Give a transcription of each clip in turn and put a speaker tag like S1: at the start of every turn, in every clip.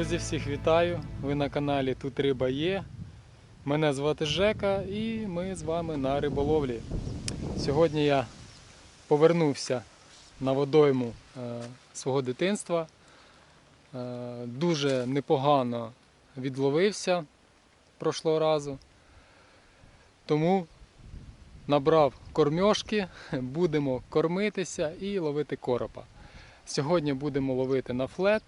S1: Друзі, всіх вітаю! Ви на каналі Тут Риба є. Мене звати Жека і ми з вами на риболовлі. Сьогодні я повернувся на водойму е, свого дитинства. Е, дуже непогано відловився прошлого разу. Тому набрав кормьошки, будемо кормитися і ловити коропа. Сьогодні будемо ловити на флет.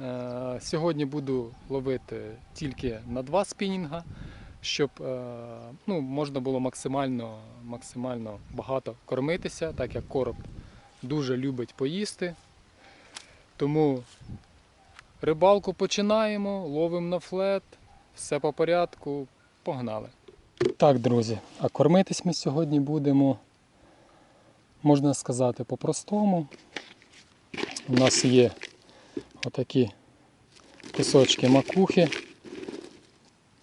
S1: Е, Сьогодні буду ловити тільки на два спінінга, щоб е, ну, можна було максимально, максимально багато кормитися, так як короб дуже любить поїсти. Тому рибалку починаємо, ловимо на флет, все по порядку, погнали. Так, друзі, а кормитись ми сьогодні будемо, можна сказати, по-простому. У нас є отакі кусочки макухи.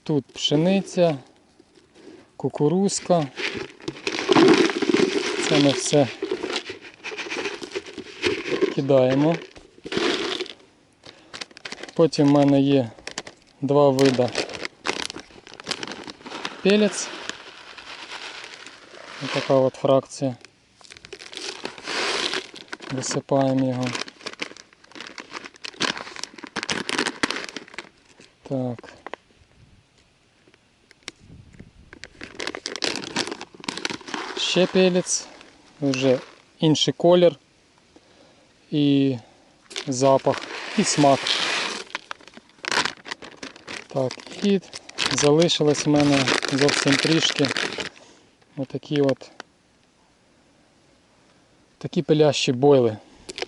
S1: Тут пшениця, кукурузка. Це ми все кидаємо. Потім в мене є два вида пелець. Ось така от фракція. Висипаємо його. Так. Ще пелець, вже інший колір і запах, і смак. Так, і залишилось в мене зовсім трішки отакі от такі пилящі бойли.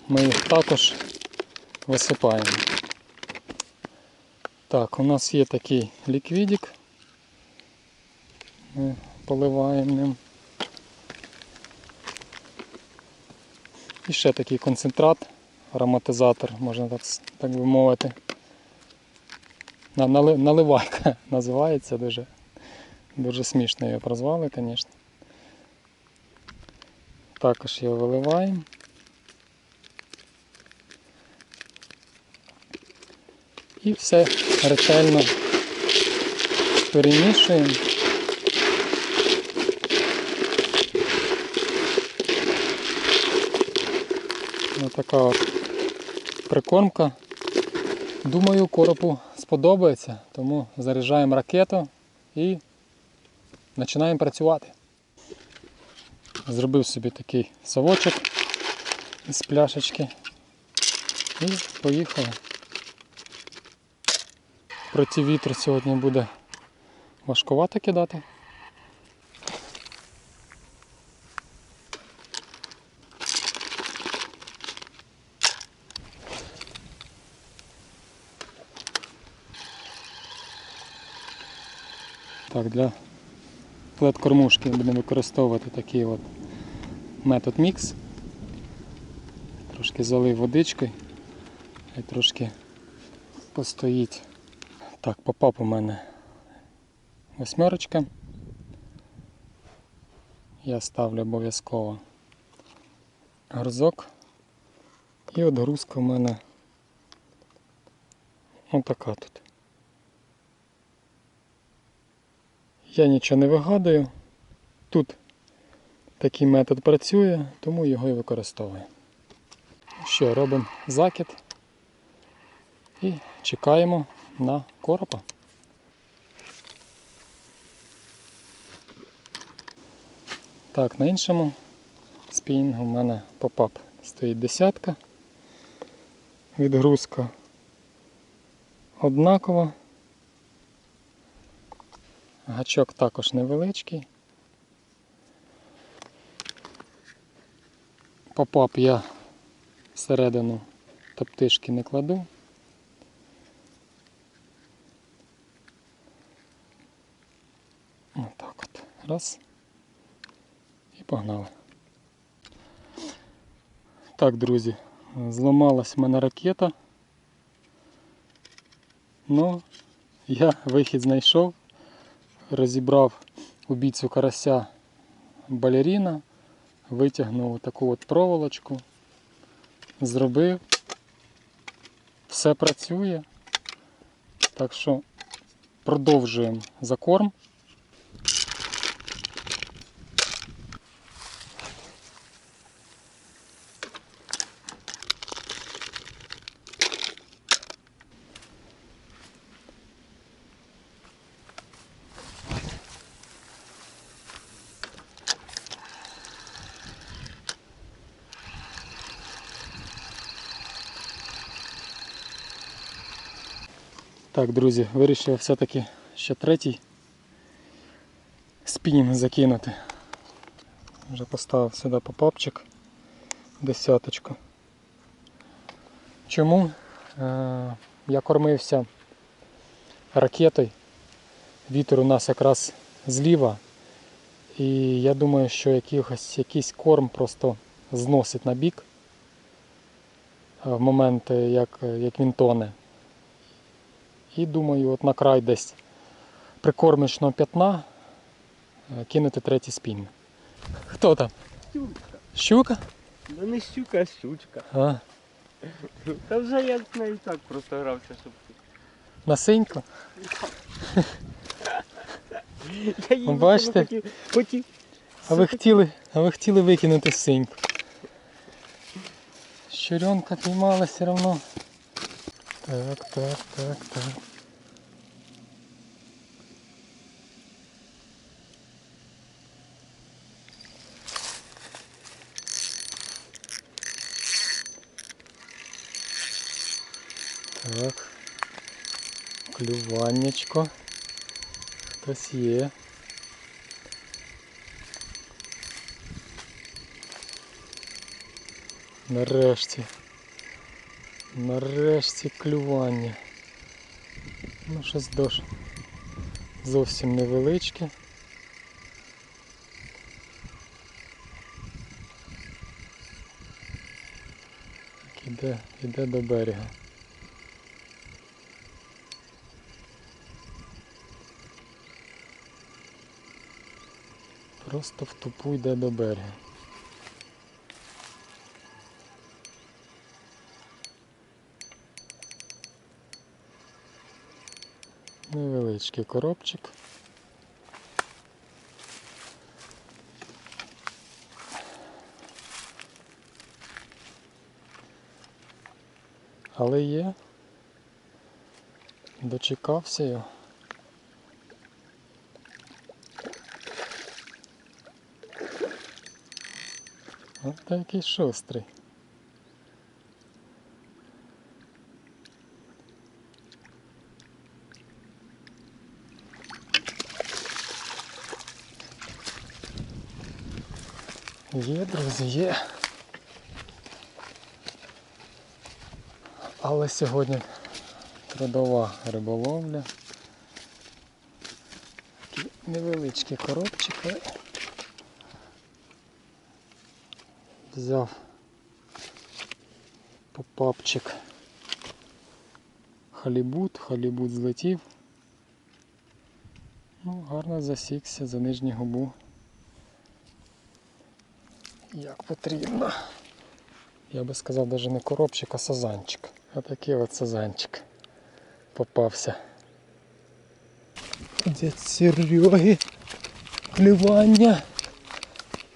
S1: Ми їх також висипаємо. Так, у нас є такий ліквідик. Ми поливаємо ним. І ще такий концентрат, ароматизатор, можна так, так би мовити. На- Наливайка називається дуже. Дуже смішно його прозвали, звісно. Також його виливаємо. І все ретельно перемішуємо. Ось така от прикормка. Думаю, коропу сподобається, тому заряджаємо ракету і починаємо працювати. Зробив собі такий совочок із пляшечки і поїхали. Проти вітру сьогодні буде важкувато кидати. Так, для плет кормушки будемо використовувати такий от метод мікс. Трошки залив водичкою і трошки постоїть. Так, попав у мене восьмерочка. Я ставлю обов'язково грузок. І от грузка у мене отака тут. Я нічого не вигадую. Тут такий метод працює, тому його і використовую. Що, робимо закид і чекаємо на коропа. Так, на іншому спінінгу в мене попап стоїть десятка. Відгрузка однакова. Гачок також невеличкий. Попап я всередину топтишки не кладу. Отак от. Раз. І погнали. Так, друзі, зламалась в мене ракета. Ну, я вихід знайшов, розібрав убійцю карася балеріна, витягнув таку от проволочку, зробив. Все працює. Так що продовжуємо закорм. Так, друзі, вирішив все-таки ще третій спінінг закинути. Вже поставив сюди попапчик десяточку. Чому? Е, я кормився ракетою. Вітер у нас якраз зліва. І я думаю, що якихось, якийсь корм просто зносить на бік в момент, як, як він тоне. І думаю, от на край десь прикормочного п'ятна е, кинути третій спін. Хто там?
S2: Щука.
S1: Щука?
S2: Да не щука, а щучка.
S1: А,
S2: Та вже я з нею так просто грався, щоб.
S1: на синьку?
S2: Я
S1: бачите?
S2: хотів, хотів.
S1: А ви хотіли, а ви хотіли викинути синьку. Щуренка піймала все одно. Так, так, так, так. Так. Клюваннячко. Хтось є. Нарешті. Нарешті клювання. Ну, щось дощ. Зовсім невеличке. Так, Іде, іде до берега. Просто в тупу йде до берега. Невеличкий коробчик. Але є. Дочекався його. От такий шустрий. Є, друзі, є. Але сьогодні трудова риболовля. Такі невеличкі коробчики. Взяв попапчик халібут, халібут злетів. Ну, гарно засікся за нижню губу. Як потрібно. Я би сказав, навіть не коробчик, а сазанчик. Отакий от сазанчик попався. Дядь Сереги. Клювання.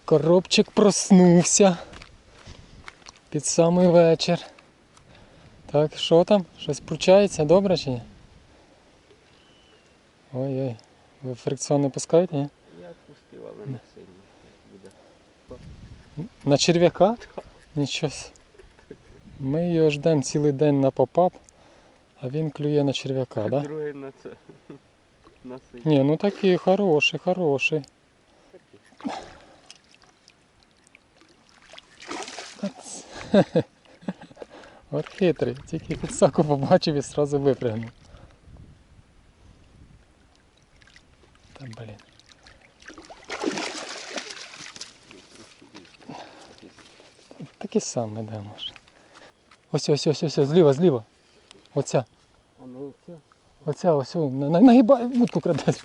S1: Коробчик проснувся. Під самий вечір. Так, що там? Щось пручається, добре чи ні? Ой-ой. Ви фрикціон не пускаєте, ні?
S2: Я відпустив, але не.
S1: На черв'яка? Нічого. Ми його ждемо цілий день на попап, а він клює на черв'яка, так? Да?
S2: Другий на це. На.
S1: Ні, ну такий хороший, хороший. От хитрий, тільки підсаку побачив і одразу випрягнув. Та блін. Такий самий, де може. Ось, ось, ось, ось, зліва, зліва. Оця. Оця ось, нагибай, вудку крадеш.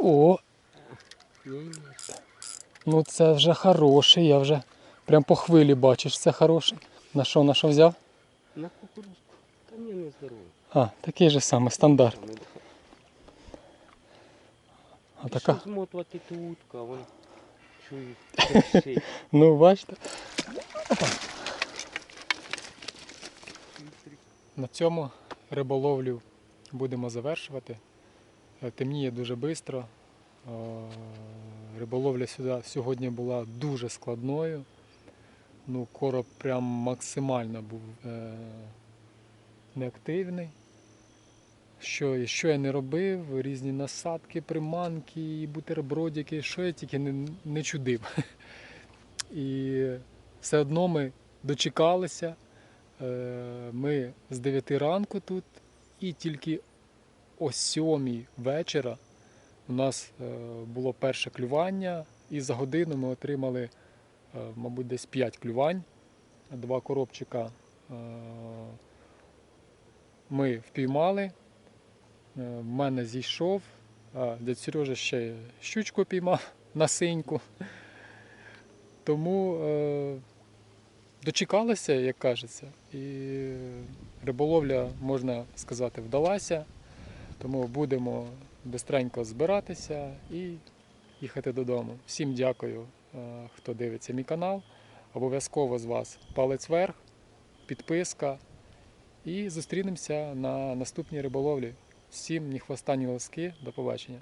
S1: О, ну це вже хороший, я вже прям по хвилі бачиш, це хороший. На що, на що взяв?
S2: На кухню. Та ні, не здоровий.
S1: А, такий же самий стандарт. А
S2: Така. змотувати ту утку, а вон чую.
S1: Ну, бачите. На цьому риболовлю будемо завершувати. Е, Темніє дуже швидко. Риболовля сюди сьогодні була дуже складною. Ну, короб прям максимально був е, неактивний. Що, що я не робив, різні насадки, приманки, бутербродики, що я тільки не, не чудив. І все одно ми дочекалися. Е, Ми з 9 ранку тут, і тільки о 7 вечора у нас е, було перше клювання, і за годину ми отримали, е, мабуть, десь 5 клювань, два коробчика ми впіймали. Е, В мене зійшов, а дядь Сережа ще щучку піймав на синьку. Тому е, дочекалися, як кажеться, і риболовля, можна сказати, вдалася. Тому будемо бистренько збиратися і їхати додому. Всім дякую, е, хто дивиться мій канал. Обов'язково з вас палець вверх, підписка. І зустрінемося на наступній риболовлі. Всім ні хвоста, ні лоски. До побачення.